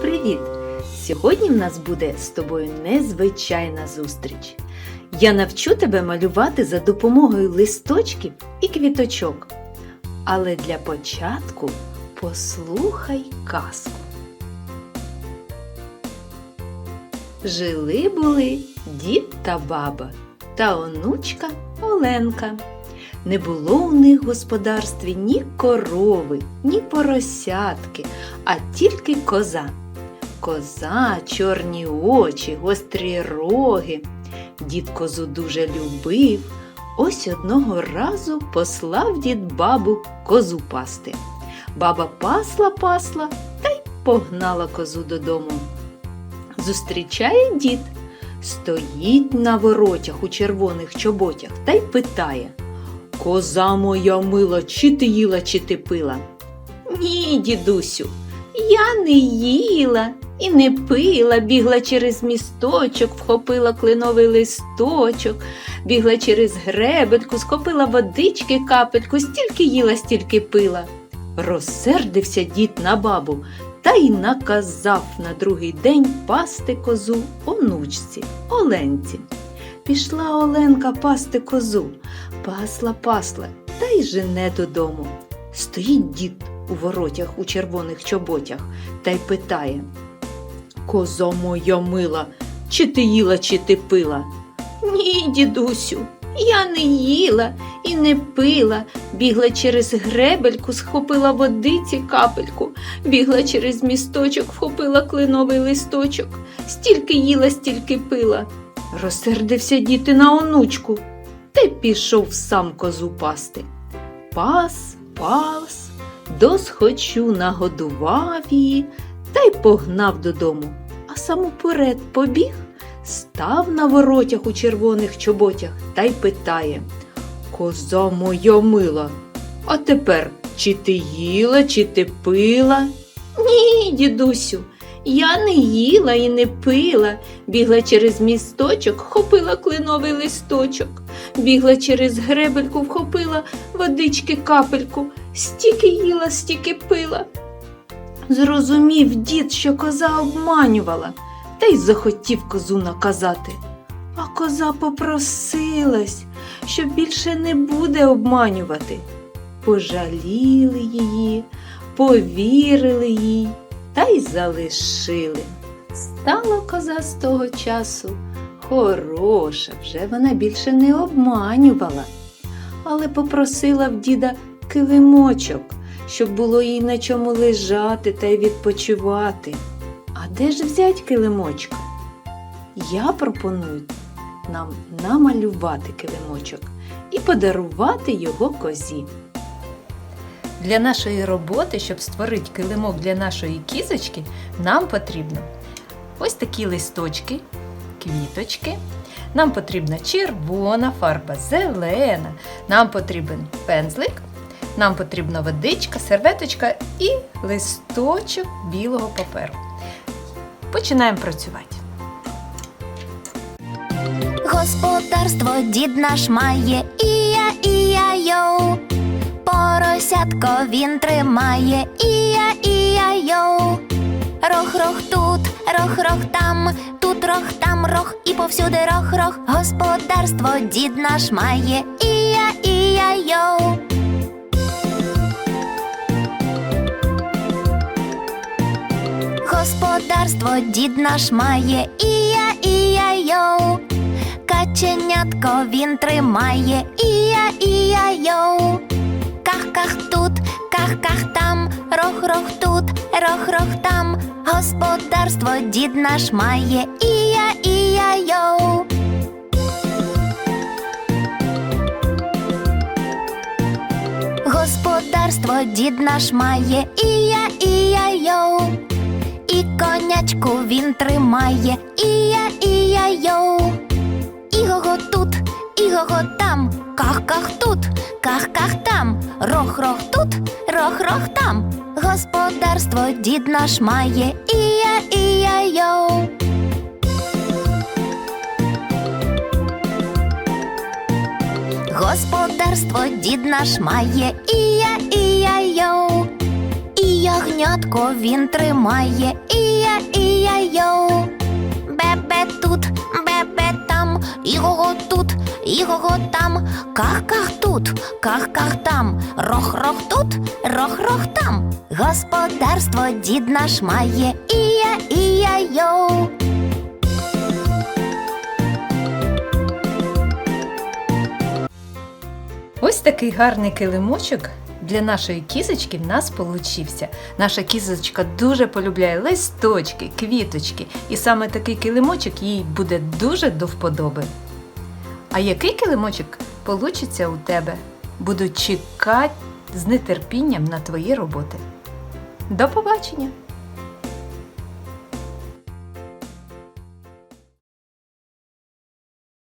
Привіт! Сьогодні в нас буде з тобою незвичайна зустріч. Я навчу тебе малювати за допомогою листочків і квіточок. Але для початку послухай казку. Жили були дід та баба та онучка Оленка. Не було у них господарстві ні корови, ні поросятки, а тільки коза. Коза, чорні очі, гострі роги. Дід козу дуже любив. Ось одного разу послав дід бабу козу пасти. Баба пасла пасла та й погнала козу додому. Зустрічає дід, стоїть на воротях у червоних чоботях та й питає Коза моя мила, чи ти їла, чи ти пила? Ні, дідусю, я не їла і не пила, бігла через місточок, вхопила кленовий листочок, бігла через гребельку, схопила водички капельку, стільки їла, стільки пила. Розсердився дід на бабу та й наказав на другий день пасти козу онучці, Оленці. Пішла Оленка пасти козу, пасла, пасла та й жене додому. Стоїть дід у воротях у червоних чоботях та й питає Коза моя мила, чи ти їла, чи ти пила? Ні, дідусю, я не їла і не пила, бігла через гребельку, схопила водиці капельку, бігла через місточок, вхопила кленовий листочок, стільки їла, стільки пила. Розсердився діти на онучку, та й пішов сам козу пасти. Пас, пас, досхочу нагодував її та й погнав додому, а сам уперед побіг, став на воротях у червоних чоботях та й питає Коза моя мила, а тепер чи ти їла, чи ти пила? Ні, дідусю, я не їла і не пила, бігла через місточок, хопила клиновий листочок, бігла через гребельку, вхопила водички капельку, стільки їла, стільки пила. Зрозумів дід, що коза обманювала, та й захотів козу наказати. А коза попросилась, що більше не буде обманювати. Пожаліли її, повірили їй та й залишили. Стала коза з того часу хороша, вже вона більше не обманювала, але попросила в діда килимочок, щоб було їй на чому лежати та й відпочивати. А де ж взять килимочка? Я пропоную нам намалювати килимочок і подарувати його козі. Для нашої роботи, щоб створити килимок для нашої кізочки, нам потрібно ось такі листочки, квіточки. Нам потрібна червона фарба, зелена. Нам потрібен пензлик, нам потрібна водичка, серветочка і листочок білого паперу. Починаємо працювати. Господарство дід наш має, ія, ія, йоу. Поросятко він тримає, ія, ія, йоу. Рох-рох тут, рох-рох там, тут рох, там рох і повсюди рох-рох. Господарство дід наш має, ія, ія, йоу. Господарство дід наш має, ія, ія, йоу. Каченятко він тримає, ія, ія, йоу. Ках-ках тут, ках-ках там, рох-рох тут, рох-рох там. Господарство дід наш має, ія, ія, йоу. Господарство дід наш має, ія, ія, йоу. І конячку він тримає, ія, ія, йоу. Іго-го тут, іго-го там, ках-ках тут, ках-ках там, рох-рох тут, рох-рох там. Господарство дід наш має, ія, ія, йоу. Господарство дід наш має, ія, ія, йоу. І ягнятко він тримає, ія, ія, йоу. Бебе тут, бебе там, іго тут, іго там, ках-ках тут, ках-ках там, рох-рох тут, рох-рох там. Господарство дід наш має, ія, ія, йоу. Ось такий гарний килимочок для нашої кізочки в нас получився. Наша кізочка дуже полюбляє листочки, квіточки, і саме такий килимочок їй буде дуже до вподоби. А який килимочок получиться у тебе? Буду чекати з нетерпінням на твої роботи. До побачення!